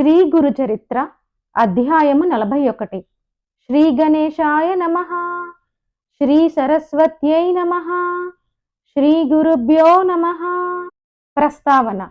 శ్రీ గురు చరిత్ర అధ్యాయము నలభై ఒకటి శ్రీ గణేశాయ నమ. శ్రీ సరస్వత్యై నమ. శ్రీ గురుభ్యో నమ. ప్రస్తావన.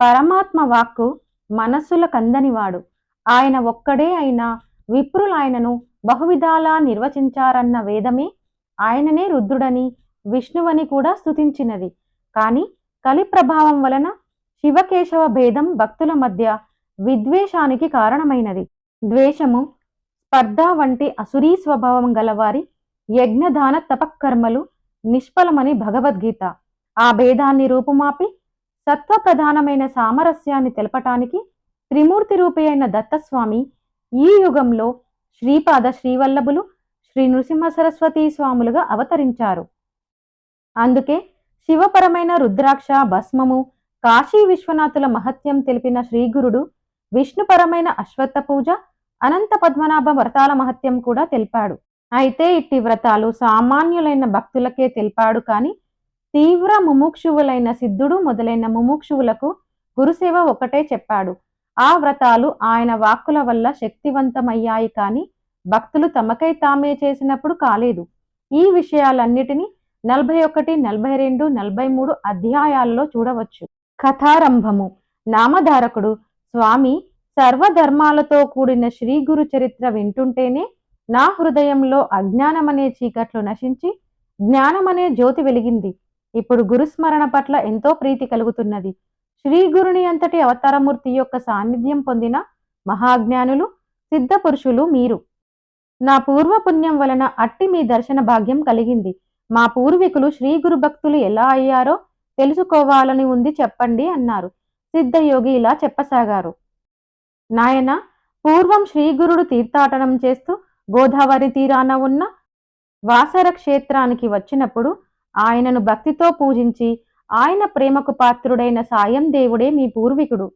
పరమాత్మ వాక్కు మనస్సుల కందనివాడు. ఆయన ఒక్కడే అయినా విప్రులాయనను బహువిధాలా నిర్వచించారన్న వేదమే ఆయననే రుద్రుడని విష్ణువని కూడా స్తుతించినది. కాని కలి ప్రభావం వలన శివకేశవ భేదం భక్తుల మధ్య విద్వేషానికి కారణమైనది. ద్వేషము స్పర్ధ వంటి అసురీ స్వభావం గలవారి యజ్ఞదాన తపకర్మలు నిష్ఫలమని భగవద్గీత. ఆ భేదాన్ని రూపుమాపి సత్వప్రధానమైన సామరస్యాన్ని తెలపటానికి త్రిమూర్తి రూపి అయిన దత్తస్వామి ఈ యుగంలో శ్రీపాద శ్రీవల్లభులు శ్రీ నృసింహ సరస్వతీ స్వాములుగా అవతరించారు. అందుకే శివపరమైన రుద్రాక్ష భస్మము కాశీ విశ్వనాథుల మహత్యం తెలిపిన శ్రీగురుడు విష్ణుపరమైన అశ్వత్థ పూజ అనంత పద్మనాభ వ్రతాల మహత్యం కూడా తెలిపాడు. అయితే ఇట్టి వ్రతాలు సామాన్యులైన భక్తులకే తెలిపాడు కాని తీవ్ర ముముక్షువులైన సిద్ధుడు మొదలైన ముముక్షువులకు గురుసేవ ఒకటే చెప్పాడు. ఆ వ్రతాలు ఆయన వాక్కుల వల్ల శక్తివంతమయ్యాయి కాని భక్తులు తమకై తామే చేసినప్పుడు కాలేదు. ఈ విషయాలన్నిటినీ నలభై ఒకటి నలభై రెండు నలభై మూడు అధ్యాయాల్లో చూడవచ్చు. కథారంభము. నామధారకుడు స్వామి సర్వధర్మాలతో కూడిన శ్రీ గురు చరిత్ర వింటుంటేనే నా హృదయంలో అజ్ఞానమనే చీకట్లు నశించి జ్ఞానమనే జ్యోతి వెలిగింది. ఇప్పుడు గురుస్మరణ పట్ల ఎంతో ప్రీతి కలుగుతున్నది. శ్రీ గురుని అంతటి అవతారమూర్తి యొక్క సాన్నిధ్యం పొందిన మహాజ్ఞానులు సిద్ధ పురుషులు మీరు. నా పూర్వపుణ్యం వలన అట్టి మీ దర్శన భాగ్యం కలిగింది. మా పూర్వీకులు శ్రీ గురు భక్తులు ఎలా అయ్యారో తెలుసుకోవాలని ఉంది చెప్పండి అన్నారు. సిద్ధయోగి ఇలా చెప్పసాగారు. నాయన పూర్వం శ్రీగురుడు తీర్థాటనం చేస్తూ గోదావరి తీరాన ఉన్న వాసర క్షేత్రానికి వచ్చినప్పుడు ఆయనను భక్తితో పూజించి ఆయన ప్రేమకు పాత్రుడైన సాయం దేవుడే మీ పూర్వీకుడు.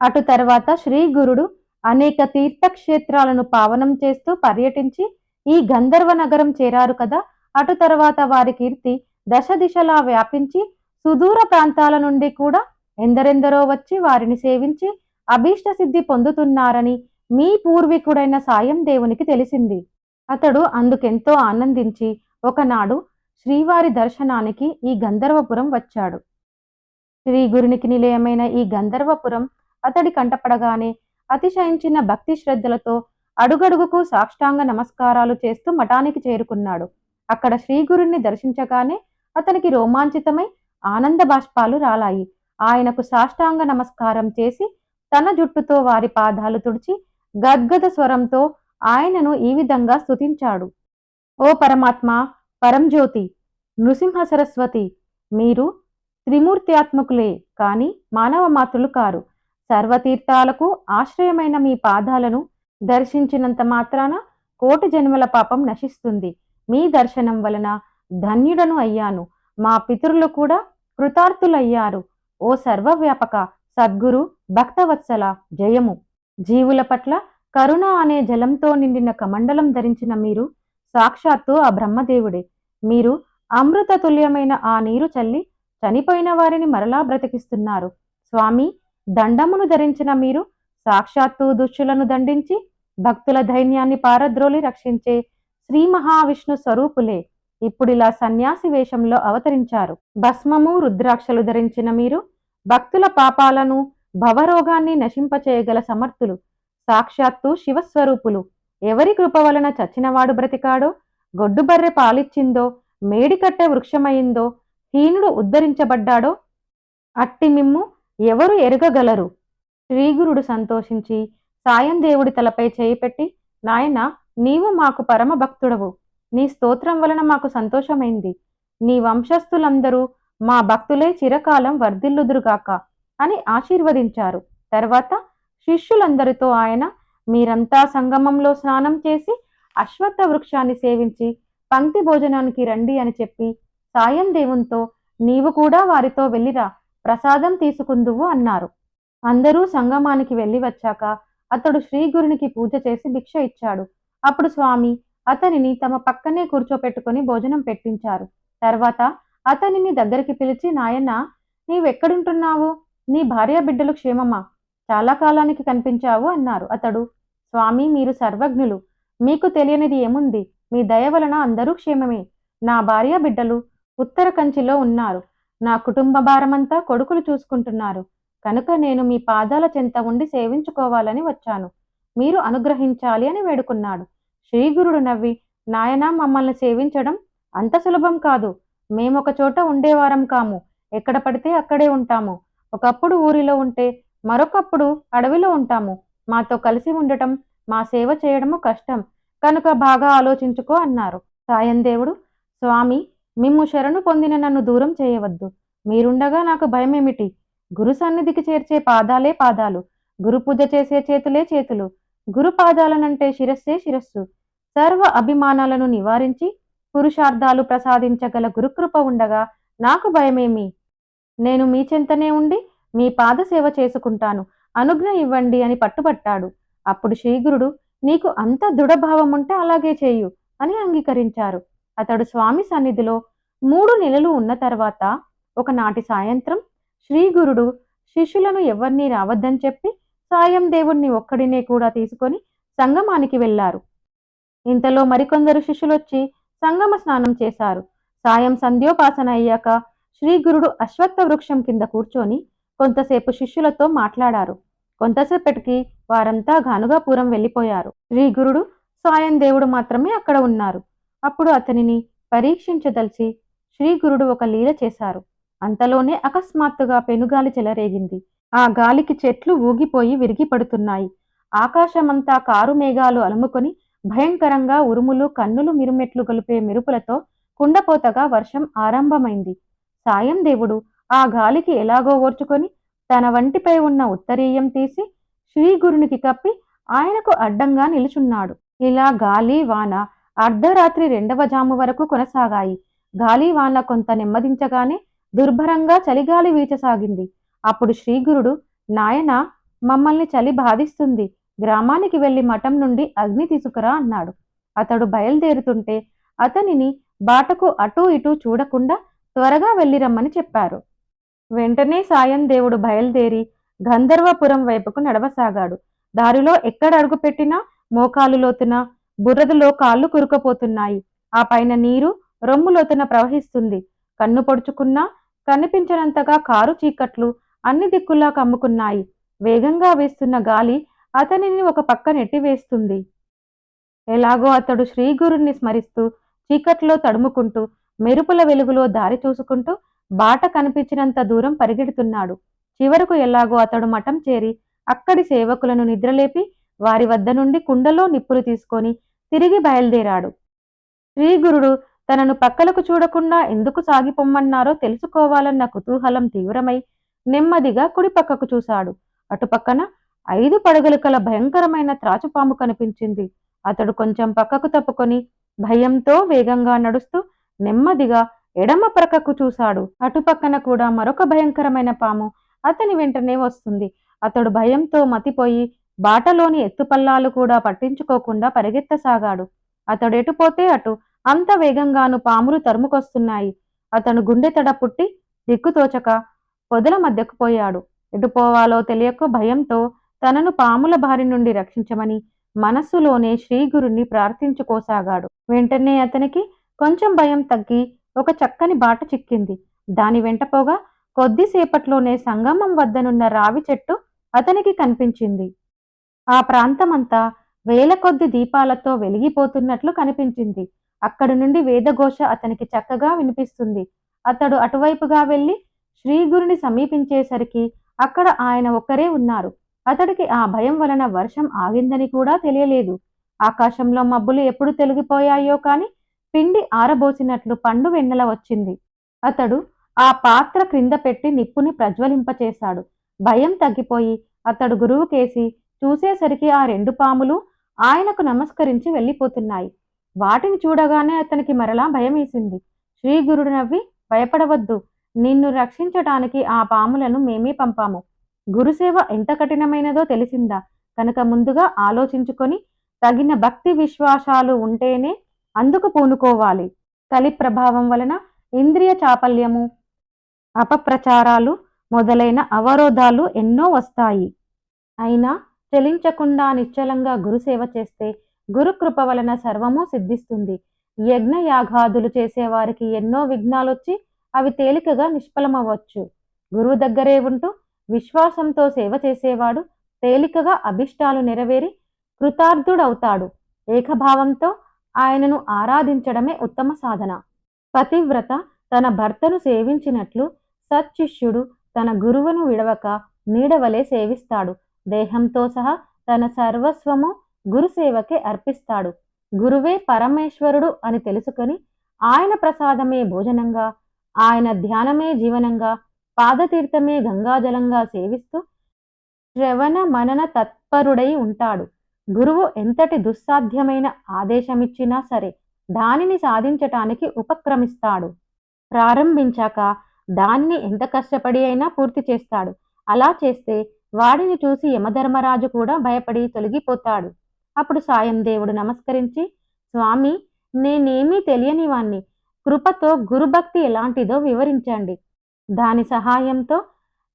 అటు తర్వాత శ్రీ గురుడు అనేక తీర్థక్షేత్రాలను పావనం చేస్తూ పర్యటించి ఈ గంధర్వ నగరం చేరారు కదా అటు తర్వాత వారి కీర్తి దశ దిశలా వ్యాపించి సుదూర ప్రాంతాల నుండి కూడా ఎందరెందరో వచ్చి వారిని సేవించి అభీష్ట సిద్ధి పొందుతున్నారని మీ పూర్వీకుడైన సాయం దేవునికి తెలిసింది. అతడు అందుకెంతో ఆనందించి ఒకనాడు శ్రీవారి దర్శనానికి ఈ గంధర్వపురం వచ్చాడు. శ్రీ గురునికి నిలయమైన ఈ గంధర్వపురం అతడి కంటపడగానే అతిశయించిన భక్తి శ్రద్ధలతో అడుగడుగుకు సాష్టాంగ నమస్కారాలు చేస్తూ మఠానికి చేరుకున్నాడు. అక్కడ శ్రీగురుణ్ణి దర్శించగానే అతనికి రోమాంచితమై ఆనంద బాష్పాలు రాలాయి. ఆయనకు సాష్టాంగ నమస్కారం చేసి తన జుట్టుతో వారి పాదాలు తుడిచి గద్గద స్వరంతో ఆయనను ఈ విధంగా స్తుతించాడు. ఓ పరమాత్మ పరంజ్యోతి నృసింహ సరస్వతి మీరు త్రిమూర్త్యాత్మకులే కాని మానవ మాతృలు కారు. సర్వతీర్థాలకు ఆశ్రయమైన మీ పాదాలను దర్శించినంత మాత్రాన కోటి జన్మల పాపం నశిస్తుంది. మీ దర్శనం వలన ధన్యుడను అయ్యాను. మా పితరులు కూడా కృతార్థులయ్యారు. ఓ సర్వవ్యాపక సద్గురు భక్తవత్సల జయము. జీవుల పట్ల కరుణ అనే జలంతో నిండిన కమండలం ధరించిన మీరు సాక్షాత్తు ఆ బ్రహ్మదేవుడే. మీరు అమృత తుల్యమైన ఆ నీరు చల్లి చనిపోయిన వారిని మరలా బ్రతికిస్తున్నారు. స్వామి దండమును ధరించిన మీరు సాక్షాత్తు దుష్టులను దండించి భక్తుల ధైన్యాన్ని పారద్రోలి రక్షించే శ్రీ మహావిష్ణు స్వరూపులే ఇప్పుడిలా సన్యాసి వేషంలో అవతరించారు. భస్మము రుద్రాక్షలు ధరించిన మీరు భక్తుల పాపాలను భవరోగాన్ని నశింపచేయగల సమర్థులు సాక్షాత్తు శివస్వరూపులు. ఎవరి కృప వలన చచ్చినవాడు బ్రతికాడో గొడ్డుబర్రె పాలిచ్చిందో మేడికట్టె వృక్షమైందో హీనుడు ఉద్ధరించబడ్డాడో అట్టి మిమ్ము ఎవరు ఎరగగలరు? శ్రీగురుడు సంతోషించి సాయం దేవుడి తలపై చేయి పెట్టి నాయన నీవు మాకు పరమ భక్తుడవు. నీ స్తోత్రం వలన మాకు సంతోషమైంది. నీ వంశస్థులందరూ మా భక్తులే చిరకాలం వర్ధిల్లుదురుగాక అని ఆశీర్వదించారు. తర్వాత శిష్యులందరితో ఆయన మీరంతా సంగమంలో స్నానం చేసి అశ్వత్థ వృక్షాన్ని సేవించి పంక్తి భోజనానికి రండి అని చెప్పి సాయం దేవునితో నీవు కూడా వారితో వెళ్ళిరా ప్రసాదం తీసుకుందువు అన్నారు. అందరూ సంగమానికి వెళ్ళి వచ్చాక అతడు శ్రీగురునికి పూజ చేసి భిక్ష ఇచ్చాడు. అప్పుడు స్వామి అతనిని తమ పక్కనే కూర్చోపెట్టుకుని భోజనం పెట్టించారు. తర్వాత అతనిని దగ్గరికి పిలిచి నాయన నీవెక్కడుంటున్నావు? నీ భార్య బిడ్డలు క్షేమమా? చాలా కాలానికి కనిపించావు అన్నారు అతడు. స్వామి మీరు సర్వజ్ఞులు. మీకు తెలియనిది ఏముంది? మీ దయ వలన అందరూ క్షేమమే. నా భార్య బిడ్డలు ఉత్తర కంచిలో ఉన్నారు. నా కుటుంబ భారమంతా కొడుకులు చూసుకుంటున్నారు. కనుక నేను మీ పాదాల చెంత ఉండి సేవించుకోవాలని వచ్చాను. మీరు అనుగ్రహించాలి అని వేడుకున్నాడు. శ్రీగురుడు నవ్వి నాయనా మమ్మల్ని సేవించడం అంత సులభం కాదు. మేమొక చోట ఉండేవారం కాము. ఎక్కడ పడితే అక్కడే ఉంటాము. ఒకప్పుడు ఊరిలో ఉంటే మరొకప్పుడు అడవిలో ఉంటాము. మాతో కలిసి ఉండటం మా సేవ చేయడము కష్టం. కనుక బాగా ఆలోచించుకో అన్నారు. సాయం దేవుడు స్వామి మిమ్ము శరణు పొందిన నన్ను దూరం చేయవద్దు. మీరుండగా నాకు భయమేమిటి? గురు సన్నిధికి చేర్చే పాదాలే పాదాలు. గురు పూజ చేసే చేతులే చేతులు. గురు పాదాలనంటే శిరస్సే శిరస్సు. సర్వ అభిమానాలను నివారించి పురుషార్థాలు ప్రసాదించగల గురుకృప ఉండగా నాకు భయమేమి? నేను మీ చెంతనే ఉండి మీ పాదసేవ చేసుకుంటాను. అనుజ్ఞ ఇవ్వండి అని పట్టుబట్టాడు. అప్పుడు శ్రీగురుడు నీకు అంత దృఢభావం ఉంటే అలాగే చేయు అని అంగీకరించారు. అతడు స్వామి సన్నిధిలో మూడు నెలలు ఉన్న తర్వాత ఒకనాటి సాయంత్రం శ్రీగురుడు శిష్యులను ఎవరినీ రావద్దని చెప్పి సాయం దేవుణ్ణి ఒక్కడినే కూడా తీసుకొని సంగమానికి వెళ్ళారు ఇంతలో మరికొందరు శిష్యులొచ్చి సంగమ స్నానం చేశారు. సాయం సంధ్యోపాసన అయ్యాక శ్రీగురుడు అశ్వత్థ వృక్షం కింద కూర్చొని కొంతసేపు శిష్యులతో మాట్లాడారు. కొంతసేపటికి వారంతా గానుగాపురం వెళ్ళిపోయారు. శ్రీ గురుడు సాయం దేవుడు మాత్రమే అక్కడ ఉన్నారు. అప్పుడు అతనిని పరీక్షించదలిచి శ్రీగురుడు ఒక లీల చేశారు. అంతలోనే అకస్మాత్తుగా పెనుగాలి చెలరేగింది. ఆ గాలికి చెట్లు ఊగిపోయి విరిగి పడుతున్నాయి ఆకాశమంతా కారు మేఘాలు అలుముకొని భయంకరంగా ఉరుములు కన్నులు మిరుమెట్లు గొలిపే మెరుపులతో కుండపోతగా వర్షం ఆరంభమైంది. సాయం దేవుడు ఆ గాలికి ఎలాగో ఓర్చుకొని తన వంటిపై ఉన్న ఉత్తరీయం తీసి శ్రీగురునికి కప్పి ఆయనకు అడ్డంగా నిలుచున్నాడు. ఇలా గాలి వాన అర్ధరాత్రి రెండవ జాము వరకు కొనసాగాయి. గాలి వాన కొంత నెమ్మదించగానే దుర్భరంగా చలిగాలి వీచసాగింది. అప్పుడు శ్రీగురుడు నాయన మమ్మల్ని చలి బాధిస్తుంది. గ్రామానికి వెళ్ళి మఠం నుండి అగ్ని తీసుకురా అన్నాడు. అతడు బయలుదేరుతుంటే అతనిని బాటకు అటూ ఇటూ చూడకుండా త్వరగా వెళ్ళిరమ్మని చెప్పారు. వెంటనే సాయం దేవుడు బయలుదేరి గంధర్వపురం వైపుకు నడవసాగాడు. దారిలో ఎక్కడ అడుగుపెట్టినా మోకాలు లోతున బురదలో కాళ్ళు కురుకపోతున్నాయి. ఆ పైన నీరు రొమ్ము లోతున ప్రవహిస్తుంది. కన్ను పొడుచుకున్నా కనిపించనంతగా కారు చీకట్లు అన్ని దిక్కులా కమ్ముకున్నాయి. వేగంగా వేస్తున్న గాలి అతనిని ఒక పక్క నెట్టివేస్తుంది. ఎలాగో అతడు శ్రీగురుణ్ణి స్మరిస్తూ చీకట్లో తడుముకుంటూ మెరుపుల వెలుగులో దారి చూసుకుంటూ బాట కనిపించినంత దూరం పరిగెడుతున్నాడు. చివరకు ఎలాగో అతడు మఠం చేరి అక్కడి సేవకులను నిద్రలేపి వారి వద్ద నుండి కుండలో నిప్పులు తీసుకొని తిరిగి బయలుదేరాడు. శ్రీగురుడు తనను పక్కలకు చూడకుండా ఎందుకు సాగిపోమ్మన్నారో తెలుసుకోవాలన్న కుతూహలం తీవ్రమై నెమ్మదిగా కుడి పక్కకు చూశాడు. అటుపక్కన ఐదు పడగలు కల భయంకరమైన త్రాచుపాము కనిపించింది. అతడు కొంచెం పక్కకు తప్పుకొని భయంతో వేగంగా నడుస్తూ నెమ్మదిగా ఎడమ ప్రక్కకు చూశాడు. అటుపక్కన కూడా మరొక భయంకరమైన పాము అతని వెంటనే వస్తుంది. అతడు భయంతో మతిపోయి బాటలోని ఎత్తుపల్లాలు కూడా పట్టించుకోకుండా పరిగెత్తసాగాడు. అతడు ఎటుపోతే అటు అంత వేగంగాను పాములు తరుముకొస్తున్నాయి. అతను గుండె తడ పుట్టి దిక్కుతోచక పొదల మధ్యకు పోయాడు. ఎటుపోవాలో తెలియక భయంతో తనను పాముల బారి నుండి రక్షించమని మనస్సులోనే శ్రీగురుణ్ణి ప్రార్థించుకోసాగాడు. వెంటనే అతనికి కొంచెం భయం తగ్గి ఒక చక్కని బాట చిక్కింది. దాని వెంటపోగా కొద్దిసేపట్లోనే సంగమం వద్దనున్న రావి చెట్టు అతనికి కనిపించింది. ఆ ప్రాంతమంతా వేల కొద్ది దీపాలతో వెలిగిపోతున్నట్లు కనిపించింది. అక్కడి నుండి వేదఘోష అతనికి చక్కగా వినిపిస్తుంది. అతడు అటువైపుగా వెళ్ళి శ్రీగురుని సమీపించేసరికి అక్కడ ఆయన ఒక్కరే ఉన్నారు. అతడికి ఆ భయం వలన వర్షం ఆగిందని కూడా తెలియలేదు. ఆకాశంలో మబ్బులు ఎప్పుడు తొలగిపోయాయో కాని పిండి ఆరబోసినట్లు పండు వెన్నెల వచ్చింది. అతడు ఆ పాత్ర క్రింద పెట్టి నిప్పుని ప్రజ్వలింపచేశాడు. భయం తగ్గిపోయి అతడు గురువు కేసి చూసేసరికి ఆ రెండు పాములు ఆయనకు నమస్కరించి వెళ్ళిపోతున్నాయి. వాటిని చూడగానే అతనికి మరలా భయమేసింది. శ్రీ గురుడు నవ్వి భయపడవద్దు. నిన్ను రక్షించటానికి ఆ పాములను మేమే పంపాము. గురుసేవ ఎంత కఠినమైనదో తెలిసిందా? కనుక ముందుగా ఆలోచించుకొని తగిన భక్తి విశ్వాసాలు ఉంటేనే అందుకు పూనుకోవాలి. కలి ప్రభావం వలన ఇంద్రియ చాపల్యము అపప్రచారాలు మొదలైన అవరోధాలు ఎన్నో వస్తాయి. అయినా చలించకుండా నిశ్చలంగా గురుసేవ చేస్తే గురుకృప వలన సర్వము సిద్ధిస్తుంది. యజ్ఞయాగాదులు చేసేవారికి ఎన్నో విఘ్నాలొచ్చి అవి తేలికగా నిష్ఫలమవ్వచ్చు. గురువు దగ్గరే ఉంటూ విశ్వాసంతో సేవ చేసేవాడు తేలికగా అభిష్టాలు నెరవేరి కృతార్థుడవుతాడు. ఏకభావంతో ఆయనను ఆరాధించడమే ఉత్తమ సాధన. పతివ్రత తన భర్తను సేవించినట్లు సత్శిష్యుడు తన గురువును విడవక నీడవలే సేవిస్తాడు. దేహంతో సహా తన సర్వస్వము గురుసేవకే అర్పిస్తాడు. గురువే పరమేశ్వరుడు అని తెలుసుకొని ఆయన ప్రసాదమే భోజనంగా ఆయన ధ్యానమే జీవనంగా పాదతీర్థమే గంగాజలంగా సేవిస్తూ శ్రవణ మనన తత్పరుడై ఉంటాడు. గురువు ఎంతటి దుస్సాధ్యమైన ఆదేశమిచ్చినా సరే దానిని సాధించటానికి ఉపక్రమిస్తాడు. ప్రారంభించాక దాన్ని ఎంత కష్టపడి అయినా పూర్తి చేస్తాడు. అలా చేస్తే వాడిని చూసి యమధర్మరాజు కూడా భయపడి తొలగిపోతాడు. అప్పుడు సాయం దేవుడు నమస్కరించి స్వామి నేనేమీ తెలియని వాణ్ణి. కృపతో గురుభక్తి ఎలాంటిదో వివరించండి. దాని సహాయంతో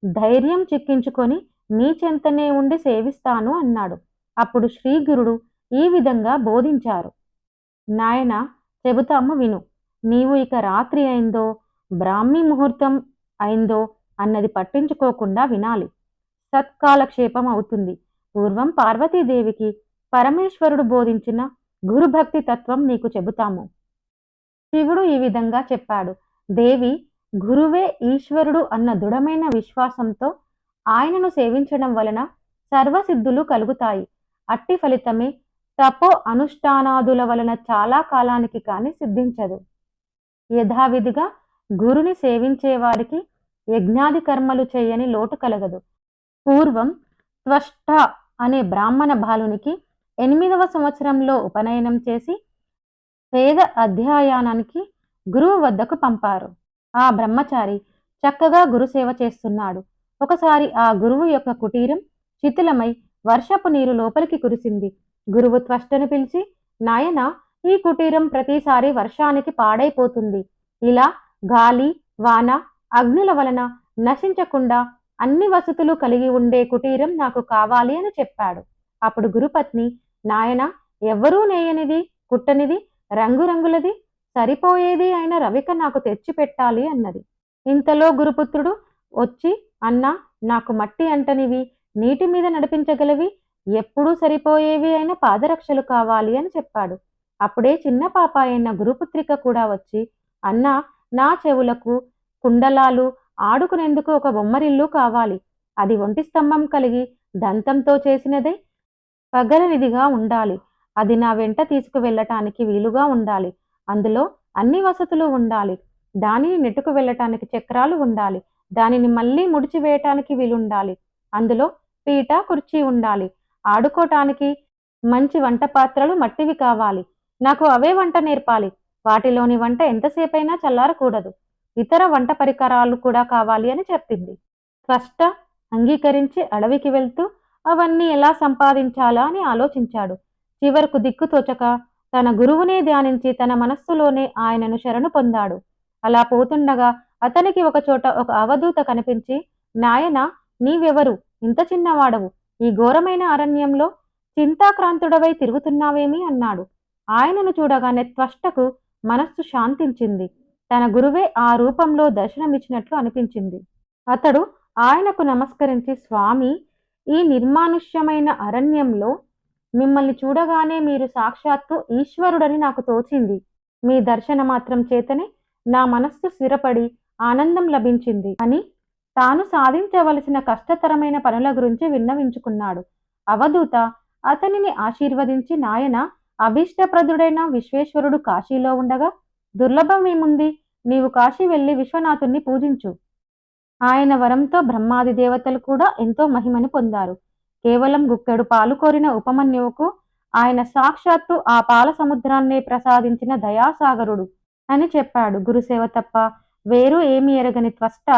ధైర్యం చిక్కించుకొని మీ చెంతనే ఉండి సేవిస్తాను అన్నాడు. అప్పుడు శ్రీగురుడు ఈ విధంగా బోధించారు. నాయన చెబుతాము విను. నీవు ఇక రాత్రి అయిందో బ్రాహ్మీ ముహూర్తం అయిందో అన్నది పట్టించుకోకుండా వినాలి. సత్కాలక్షేపం అవుతుంది. పూర్వం పార్వతీదేవికి పరమేశ్వరుడు బోధించిన గురుభక్తి తత్వం నీకు చెబుతాము. శివుడు ఈ విధంగా చెప్పాడు. దేవి గురువే ఈశ్వరుడు అన్న దృఢమైన విశ్వాసంతో ఆయనను సేవించడం వలన సర్వసిద్ధులు కలుగుతాయి. అట్టి ఫలితమే తపో అనుష్ఠానాదుల వలన చాలా కాలానికి కానీ సిద్ధించదు. యథావిధిగా గురుని సేవించే వారికి యజ్ఞాది కర్మలు చేయని లోటు కలగదు. పూర్వం త్వష్ట అనే బ్రాహ్మణ బాలునికి ఎనిమిదవ సంవత్సరంలో ఉపనయనం చేసి వేద అధ్యయనానికి గురువు వద్దకు పంపారు. ఆ బ్రహ్మచారి చక్కగా గురుసేవ చేస్తున్నాడు. ఒకసారి ఆ గురువు యొక్క కుటీరం శిథిలమై వర్షపు నీరు లోపలికి కురిసింది. గురువు త్వష్టను పిలిచి నాయన ఈ కుటీరం ప్రతిసారి వర్షానికి పాడైపోతుంది. ఇలా గాలి వాన అగ్నుల వలన నశించకుండా అన్ని వసతులు కలిగి ఉండే కుటీరం నాకు కావాలి అని చెప్పాడు. అప్పుడు గురుపత్ని నాయన ఎవ్వరూ నేయనిది కుట్టనిది రంగురంగులది సరిపోయేది అయిన రవిక నాకు తెచ్చి పెట్టాలి అన్నది. ఇంతలో గురుపుత్రుడు వచ్చి అన్నా నాకు మట్టి అంటనివి. నీటి మీద నడిపించగలవి. ఎప్పుడూ సరిపోయేవి అయిన పాదరక్షలు కావాలి అని చెప్పాడు. అప్పుడే చిన్న పాప అయిన గురుపుత్రిక కూడా వచ్చి అన్నా నా చెవులకు కుండలాలు ఆడుకునేందుకు ఒక బొమ్మరిల్లు కావాలి. అది ఒంటి స్తంభం కలిగి దంతంతో చేసినదే పగలనిదిగా ఉండాలి. అది నా వెంట తీసుకువెళ్ళటానికి వీలుగా ఉండాలి. అందులో అన్ని వసతులు ఉండాలి. దానిని నెట్టుకు వెళ్ళటానికి చక్రాలు ఉండాలి. దానిని మళ్ళీ ముడిచివేయటానికి వీలుండాలి. అందులో పీట కుర్చీ ఉండాలి. ఆడుకోటానికి మంచి వంట పాత్రలు మట్టివి కావాలి. నాకు అవే వంట నేర్పాలి. వాటిలోని వంట ఎంతసేపైనా చల్లారకూడదు. ఇతర వంట పరికరాలు కూడా కావాలి అని చెప్పింది. స్పష్ట అంగీకరించి అడవికి వెళ్తూ అవన్నీ ఎలా సంపాదించాలా అని ఆలోచించాడు. చివరకు దిక్కు తోచక తన గురువునే ధ్యానించి తన మనస్సులోనే ఆయనను శరణు పొందాడు. అలా పోతుండగా అతనికి ఒక చోట ఒక అవధూత కనిపించి నాయన నీవెవరు? ఇంత చిన్నవాడవు. ఈ ఘోరమైన అరణ్యంలో చింతాక్రాంతుడవై తిరుగుతున్నావేమి? అన్నాడు. ఆయనను చూడగానే త్వష్టకు మనస్సు శాంతించింది. తన గురువే ఆ రూపంలో దర్శనమిచ్చినట్లు అనిపించింది. అతడు ఆయనకు నమస్కరించి స్వామి ఈ నిర్మానుష్యమైన అరణ్యంలో మిమ్మల్ని చూడగానే మీరు సాక్షాత్తు ఈశ్వరుడని నాకు తోచింది. మీ దర్శన మాత్రం చేతనే నా మనస్సు స్థిరపడి ఆనందం లభించింది. అని తాను సాధించవలసిన కష్టతరమైన పనుల గురించి విన్నవించుకున్నాడు. అవధూత అతనిని ఆశీర్వదించి నాయన అభీష్టప్రదుడైన విశ్వేశ్వరుడు కాశీలో ఉండగా దుర్లభమేముంది నీవు కాశీ వెళ్ళి విశ్వనాథుణ్ణి పూజించు. ఆయన వరంతో బ్రహ్మాది దేవతలు కూడా ఎంతో మహిమని పొందారు. కేవలం గుక్కెడు పాలు కోరిన ఉపమన్యువుకు ఆయన సాక్షాత్తు ఆ పాల సముద్రాన్నే ప్రసాదించిన దయాసాగరుడు అని చెప్పాడు. గురుసేవ తప్ప వేరు ఏమి ఎరగని త్వష్ట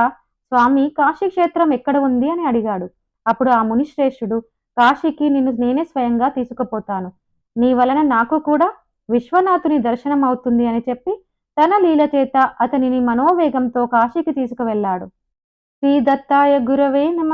స్వామి కాశీ క్షేత్రం ఎక్కడ ఉంది? అని అడిగాడు. అప్పుడు ఆ మునిశ్రేష్ఠుడు కాశీకి నిన్ను నేనే స్వయంగా తీసుకుపోతాను. నీ వలన నాకు కూడా విశ్వనాథుని దర్శనం అవుతుంది అని చెప్పి తన లీల చేత అతనిని మనోవేగంతో కాశీకి తీసుకువెళ్ళాడు. శ్రీ దత్తాయ గురవే నమ.